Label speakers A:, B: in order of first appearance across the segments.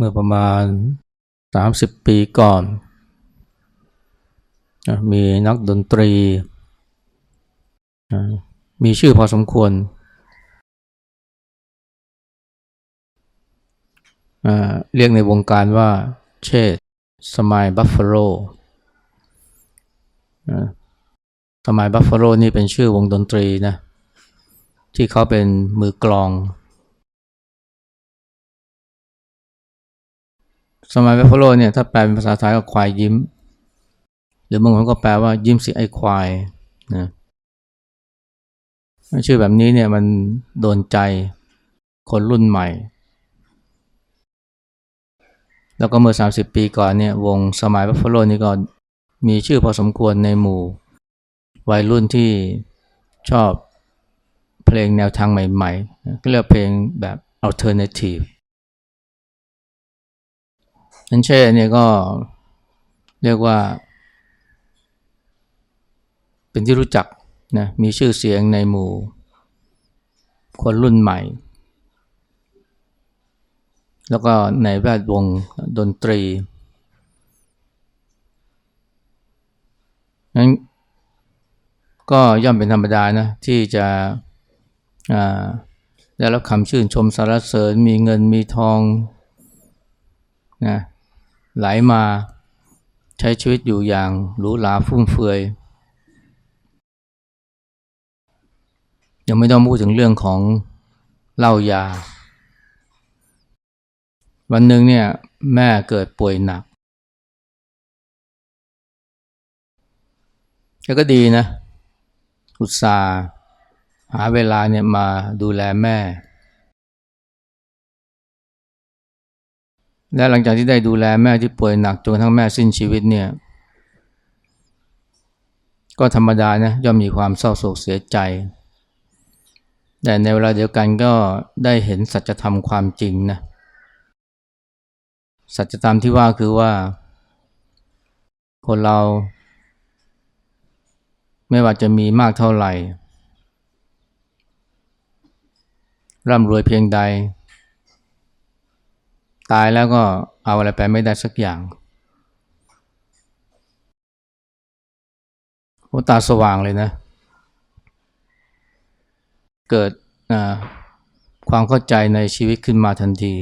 A: เมื่อประมาณ 30 ปีก่อน มีนักดนตรี มีชื่อพอสมควร เรียกในวงการว่าเชษสมัยบัฟเฟโลสมัยบัฟเฟโลนี่เป็นชื่อวงดนตรีนะ ที่เขาเป็นมือกลอง สมัยบัฟฟาโลเนี่ยถ้าแปลเป็นภาษาไทยก็ควายยิ้ม หรือบางคนก็แปลว่ายิ้มสิไอ้ควายนะชื่อแบบนี้เนี่ยมันโดนใจคนรุ่นใหม่ แล้วก็เมื่อ 30 ปีก่อนเนี่ยวงสมัยบัฟฟาโลนี่ก็มีชื่อพอสมควรในหมู่ วัยรุ่นที่ชอบเพลงแนวทางใหม่ๆ ก็เรียกเพลงแบบ alternative นันเช่เนี่ยก็เรียกว่า เป็นที่รู้จักนะมีชื่อเสียงในหมู่ คนรุ่นใหม่ แล้วก็ในแวดวงดนตรีนั้นก็ย่อมเป็นธรรมดานะที่จะได้รับคำชื่นชมสรรเสริญมีเงินมีทองนะ ไหลมาใช้ชีวิตอยู่อย่างหรูหราฟุ่มเฟือย ยังไม่ต้องพูดถึงเรื่องของเหล้ายา วันหนึ่งเนี่ยแม่เกิดป่วยหนักแล้วก็ดีนะ อุตส่าห์หาเวลาเนี่ยมาดูแลแม่ และหลังจากที่ได้ดูแลแม่ที่ป่วยหนักจนกระทั่งแม่สิ้นชีวิตเนี่ย ก็ธรรมดานะย่อมมีความเศร้าโศกเสียใจ แต่ในเวลาเดียวกันก็ได้เห็นสัจธรรมความจริงนะ สัจธรรมที่ว่าคือว่า คนเรา ไม่ว่าจะมีมากเท่าไหร่ร่ำรวยเพียงใด ตายแล้วก็เอาอะไรไปไม่ได้สักอย่างโอตาสว่างเลยนะ เกิดความเข้าใจในชีวิตขึ้นมาทันที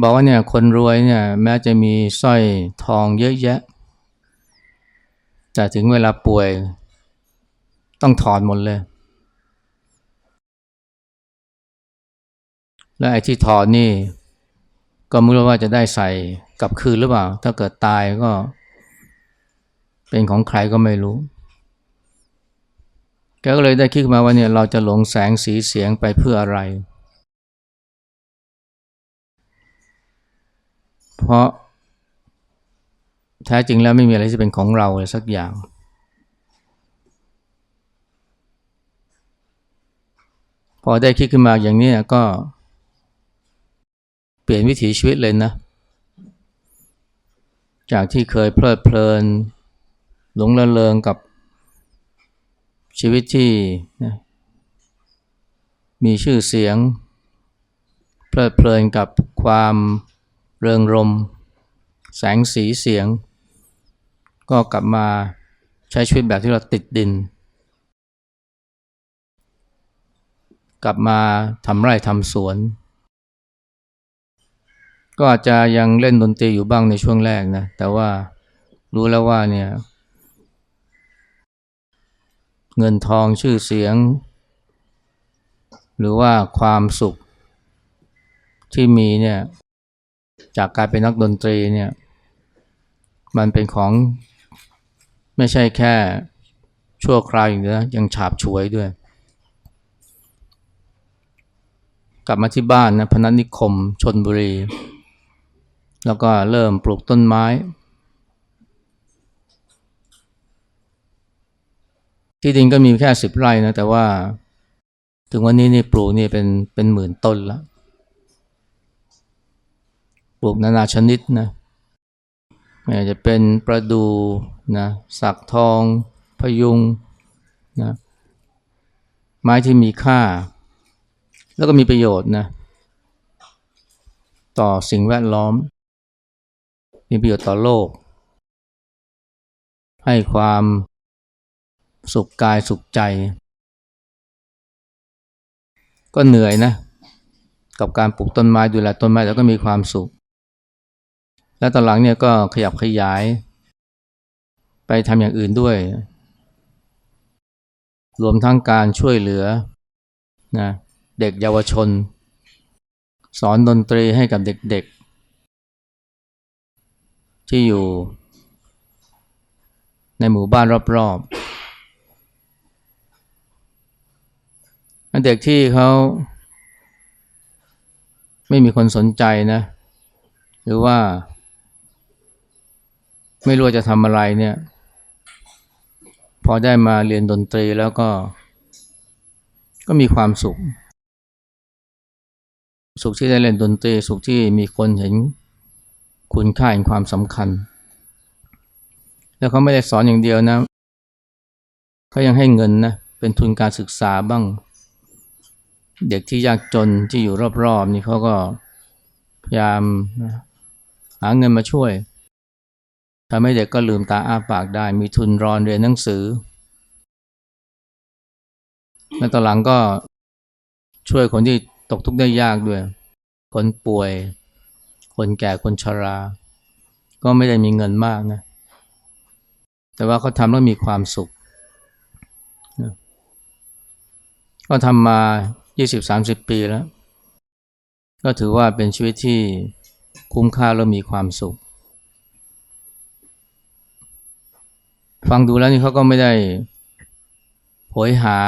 A: บอกว่าเนี่ยคนรวยเนี่ยแม้จะมีสร้อยทองเยอะแยะ แต่ถึงเวลาป่วยต้องถอดหมดเลย และไอ้ที่ถอดนี่ ก็ไม่รู้ว่าจะได้ใส่กลับคืนหรือเปล่า ถ้าเกิดตายก็ เป็นของใครก็ไม่รู้ แกก็เลยได้คิดมาว่าเนี่ยเราจะหลงแสงสีเสียงไปเพื่ออะไร เพราะแท้จริงแล้วไม่มีอะไรที่เป็นของเราเลยสักอย่างพอได้คิดขึ้นมาอย่างนี้ก็ ปลี่ยนวิถีชีวิตเลยนะ จากที่เคยเพลิดเพลิน หลงระเริงกับชีวิตที่นะมีชื่อเสียง เพลิดเพลินกับความเริงรม แสงสีเสียง ก็กลับมาใช้ชีวิตแบบที่เราติดดิน กลับมาทำไร่ทำสวน ก็อาจจะยังเล่นดนตรีอยู่บ้างในช่วงแรกนะ แต่ว่ารู้แล้วว่าเนี่ย เงินทองชื่อเสียง หรือว่าความสุขที่มีเนี่ย จากการเป็นนักดนตรีเนี่ย มันเป็นของไม่ใช่แค่ชั่วคราวอย่างเดียวนะยังฉาบฉวยด้วย กลับมาที่บ้านนะพนัสนิคมชนบุรี แล้วก็เริ่มปลูกต้นไม้ ที่ดินก็มีแค่สิบไร่นะ แต่ว่า ถึงวันนี้นี่ปลูกนี่เป็นเป็นหมื่นต้นละปลูกนานาชนิดนะไม่ว่าจะเป็นประดูนะสักทองพยุงนะไม้ที่มีค่า แล้วก็มีประโยชน์นะต่อสิ่งแวดล้อม มีประโยชน์ต่อโลก ให้ความสุขกายสุขใจ ก็เหนื่อยนะ กับการปลูกต้นไม้ดูแลต้นไม้แล้วก็มีความสุข แล้วตอนหลังเนี่ยก็ขยับขยาย ไปทำอย่างอื่นด้วย รวมทั้งการช่วยเหลือนะเด็กเยาวชน สอนดนตรีให้กับเด็กๆ ที่อยู่ ในหมู่บ้านรอบๆเด็กที่เขาไม่มีคนสนใจนะ หรือว่า ไม่รู้ว่าจะทำอะไรเนี่ย พอได้มาเรียนดนตรีแล้วก็ ก็มีความสุข สุขที่ได้เล่นดนตรี สุขที่มีคนเห็น คุณค่าแห่งความสำคัญ แล้วเขาไม่ได้สอนอย่างเดียวนะเขายังให้เงินนะเป็นทุนการศึกษาบ้าง เด็กที่ยากจนที่อยู่รอบๆนี่เขาก็พยายามหาเงินมาช่วยทำให้เด็กก็ลืมตาอ้าปากได้ มีทุนรอนเรียนหนังสือ แล้วตอนหลังก็ช่วยคนที่ตกทุกข์ได้ยากด้วย คนป่วย คนแก่คนชรา ก็ไม่ได้มีเงินมากนะ แต่ว่าเขาทำแล้วมีความสุข ก็ทำมา 20-30 ปีแล้ว ก็ถือว่าเป็นชีวิตที่คุ้มค่าแล้วมีความสุข ฟังดูแล้วนี่เขาก็ไม่ได้โหยหา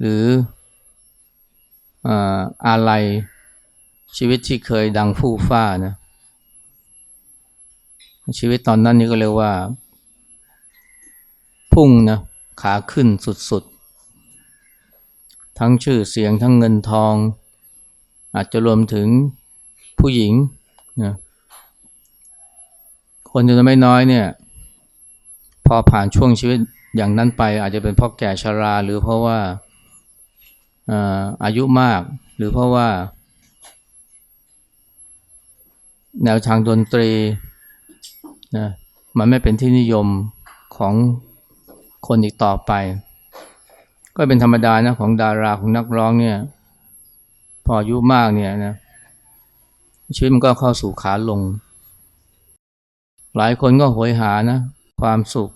A: หรืออะไร ชีวิตที่เคยดังฟู่ฟ้านะชีวิตตอนนั้นนี่ก็เรียกว่า พุ่งนะขาขึ้นสุดๆ ทั้งชื่อเสียงทั้งเงินทอง อาจจะรวมถึงผู้หญิงนะคนจำนวนไม่น้อยเนี่ย พอผ่านช่วงชีวิตอย่างนั้นไป อาจจะเป็นเพราะแก่ชรา หรือเพราะว่าอายุมาก หรือเพราะว่า แนวทางดนตรีนะมันไม่เป็นที่นิยมของคนอีกต่อไป ก็เป็นธรรมดานะของดาราของนักร้องเนี่ยพออายุมากเนี่ยนะชีวิตมันก็เข้าสู่ขาลง หลายคนก็โหยหานะความสุข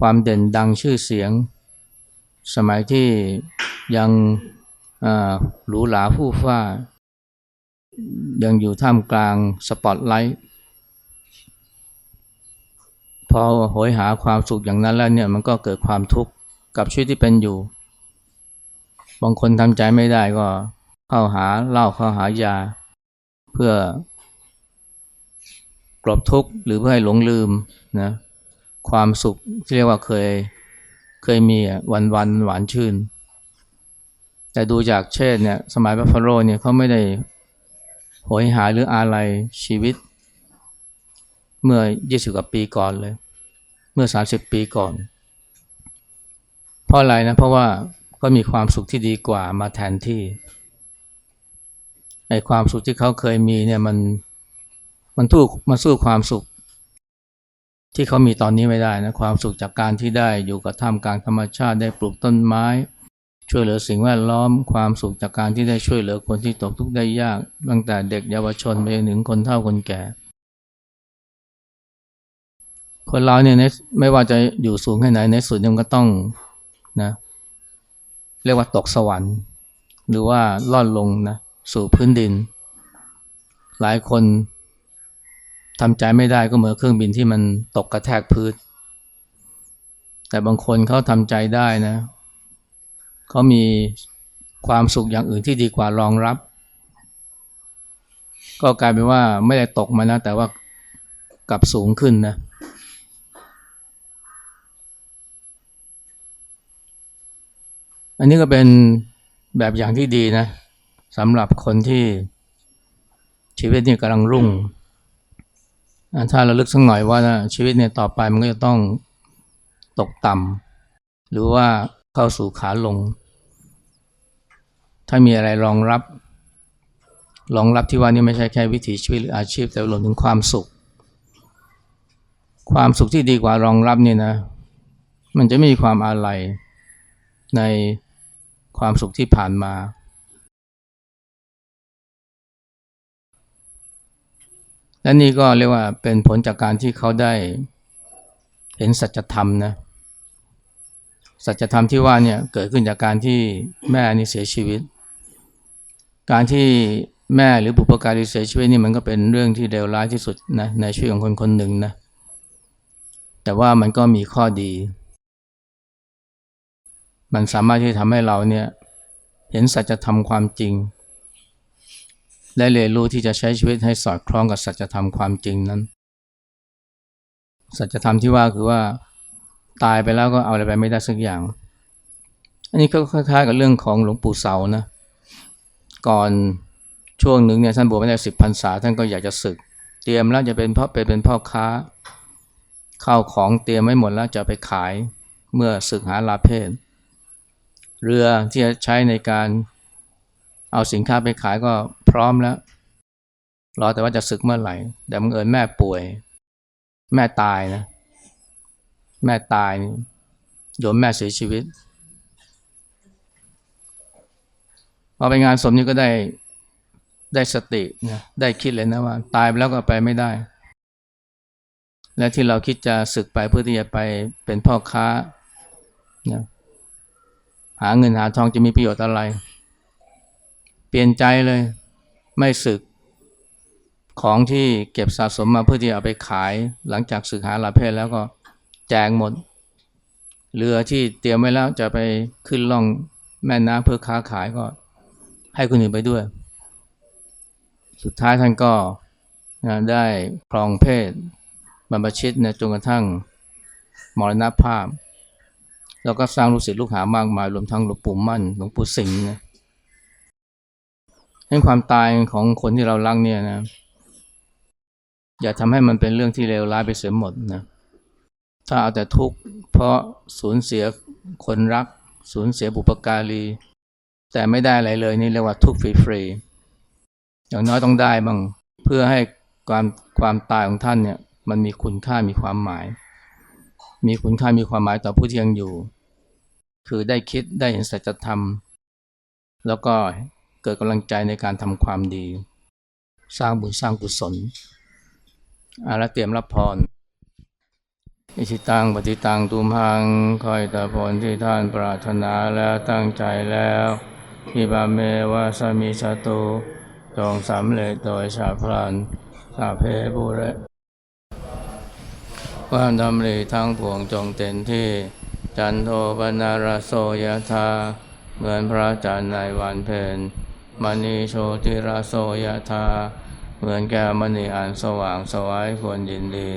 A: ความเด่นดังชื่อเสียง สมัยที่ยังหรูหราผู้ฟ้า ยังอยู่ท่ามกลางสปอตไลท์พอโหยหาความสุขอย่างนั้นแล้วเนี่ยมันก็เกิดความทุกข์กับชีวิตที่เป็นอยู่ บางคนทำใจไม่ได้ก็เข้าหาเหล้าเข้าหายา เพื่อกลบทุกข์หรือเพื่อให้หลงลืมนะความสุขที่เรียกว่าเคยเคยมีวันวันหวานชื่น แต่ดูจากเช่นเนี่ยสมัยบัฟฟาโลเนี่ยเขาไม่ได้ โหยหาหรืออะไรชีวิต เมื่อ 20 กว่าปีก่อนเลย เมื่อ 30 ปีก่อน เพราะอะไรนะ เพราะว่าก็มีความสุขที่ดีกว่ามาแทนที่ไอความสุขที่เขาเคยมีเนี่ยมันมันทูกมาสู้ความสุข ที่เขามีตอนนี้ไม่ได้นะความสุขจากการที่ได้อยู่กับท่ามกลางธรรมชาติได้ปลูกต้นไม้ ช่วยเหลือสิ่งแวดล้อมความสุขจากการที่ได้ช่วยเหลือคนที่ตกทุกข์ได้ยาก ตั้งแต่เด็กเยาวชนไปถึงคนเฒ่าคนแก่ คนเราเนี่ยไม่ว่าจะอยู่สูงแค่ไหนในสุดยังก็ต้องนะเรียกว่าตกสวรรค์ หรือว่าล่อนลงนะสู่พื้นดิน หลายคนทำใจไม่ได้ก็เหมือนเครื่องบินที่มันตกกระแทกพื้น แต่บางคนเขาทำใจได้นะ เขามีความสุขอย่างอื่นที่ดีกว่ารองรับ ก็กลายเป็นว่าไม่ได้ตกมานะ แต่ว่ากลับสูงขึ้นนะอันนี้ก็เป็นแบบอย่างที่ดีนะสำหรับคนที่ชีวิตนี่กำลังรุ่ง ถ้าเราลึกสักหน่อยว่านะชีวิตเนี่ยต่อไปมันก็จะต้องตกต่ำหรือว่าเข้าสู่ขาลง ถ้ามีอะไรรองรับรองรับที่ว่านี่ไม่ใช่แค่วิถีชีวิตหรืออาชีพแต่รวมถึงความสุข ความสุขที่ดีกว่ารองรับนี่นะ มันจะไม่มีความอาลัยในความสุขที่ผ่านมา และนี่ก็เรียกว่าเป็นผลจากการที่เขาได้เห็นสัจธรรมนะ สัจธรรมที่ว่าเนี่ยเกิดขึ้นจากการที่แม่นี่เสียชีวิต การที่แม่หรือบุปการีเสียชีวิตนี่มันก็เป็นเรื่องที่เลวร้ายที่สุดนะในชีวิตของคนคนหนึ่งนะแต่ว่ามันก็มีข้อดี มันสามารถที่ทำให้เราเนี่ยเห็นสัจธรรมความจริง และเรียนรู้ที่จะใช้ชีวิตให้สอดคล้องกับสัจธรรมความจริงนั้น สัจธรรมที่ว่าคือว่าตายไปแล้วก็เอาอะไรไปไม่ได้สักอย่าง อันนี้ก็คล้ายๆกับเรื่องของหลวงปู่เสานะ ก่อนช่วงหนึ่งเนี่ยท่านบวชไม่ได้สิบพรรษาท่านก็อยากจะศึก เตรียมแล้วจะเป็นพ่อไปเป็นพ่อค้าข้าวของเตรียมไว้หมดแล้วจะไปขายเมื่อศึกหาลาเพศ เรือที่จะใช้ในการเอาสินค้าไปขายก็พร้อมแล้ว รอแต่ว่าจะศึกเมื่อไหร่ แต่บังเอิญแม่ป่วย แม่ตายนะ แม่ตายโดนแม่เสียชีวิต พอไปงานศพนี้ก็ได้ได้สตินะได้คิดเลยนะว่า ตายไปแล้วก็ไปไม่ได้ และที่เราคิดจะศึกไปเพื่อที่จะไปเป็นพ่อค้านะหาเงินหาทองจะมีประโยชน์อะไร เปลี่ยนใจเลย ไม่ศึกของที่เก็บสะสมมาเพื่อที่เอาไปขาย หลังจากศึกหาลาเพศแล้วก็แจกหมดเรือที่เตรียมไว้แล้วจะไปขึ้นล่องแม่น้ำเพื่อค้าขายก็ ให้คนอื่นไปด้วย สุดท้ายท่านก็นะได้ครองเพศบรรพชิตนะจนกระทั่งมรณภาพ แล้วก็สร้างลูกศิษย์ลูกหามากมายรวมทั้งหลวงปู่มั่นหลวงปู่สิงห์นะให้ความตายของคนที่เรารักเนี่ยนะ อย่าทำให้มันเป็นเรื่องที่เลวร้ายไปเสียหมดนะถ้าเอาแต่ทุกข์เพราะสูญเสียคนรัก สูญเสียบุปการี แต่ไม่ได้อะไรเลยนี่เรียกว่าทุกข์ฟรีๆอย่างน้อยต้องได้บ้างเพื่อให้ความความตายของท่านเนี่ยมันมีคุณค่ามีความหมาย มีคุณค่ามีความหมายต่อผู้ที่ยังอยู่ คือได้คิดได้เห็นสัจธรรม แล้วก็เกิดกำลังใจในการทำความดี สร้างบุญสร้างกุศลอาล้วเตรียมรับพรอิชิตังปฏิตังตุมหังคอยตาผลที่ท่านปรารถนาแล้วตั้งใจแล้ว อิบาเมวะสามิชาตุจงสำเร็จโดยชาพลันสาเพบุเรความดำริทั้งปวงจงเต็มที่ จันโทปนารโสยธาเหมือนพระจันทร์ในวันเพ็ญมณีโชติราโสยธาเหมือนแก้วมณีอันสว่างสวัยควรยินดี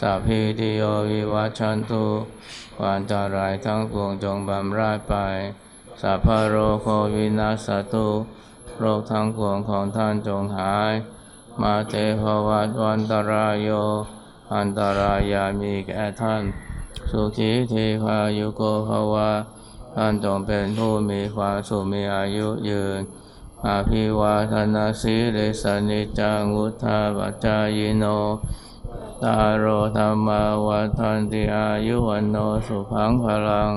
A: สัพพิติโยวิวัชชันตุความจารายทั้งปวงจงบำราดไป สัพพโรโควินาสตุโรคทั้งปวงของท่านจงหาย มาเตภวัตวันตรายโย อันตรายามีแก่ท่าน สุขีทีพายุโกภวะท่านจงเป็นผู้มีความสุขมีอายุยืนอาภิวาทนาสีเลสนิจังวุธาปัจจายโน ตารโรธรรมาวัฏันติอายุวันโนสุขังพลัง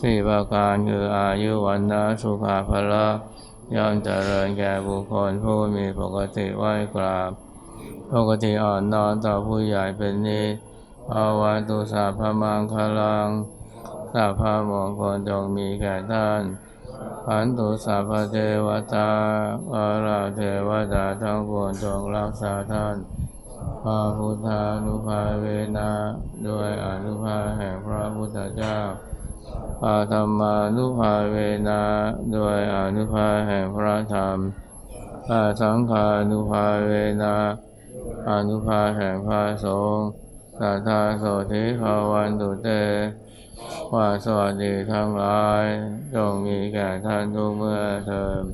A: สี่ประการคืออายุวันนะสุขาภละย่อมเจริญแก่บุคคลผู้มีปกติไหวกราบ ปกติอ่อนนอนต่อผู้ใหญ่เป็นนิจภาวะตุสาพมังคลังสาพามงคลจงมีแก่ท่านพันตุสัพเทวตาอาราเทวดาทั้งปวงจงรักษาท่านพระพุทธานุภาเวนะด้วยอนุภาพแห่งพระพุทธเจ้า อาธรรมานุภาเวนะด้วยอนุภาแห่งพระธรรม อาสังฆานุภาเวนะอนุภาแห่งพระสงฆ์สัทธาโสธิภาวันตุเตว่าสวัสดีทั้งหลายจงมีแก่ท่านทุกเมื่อเทอม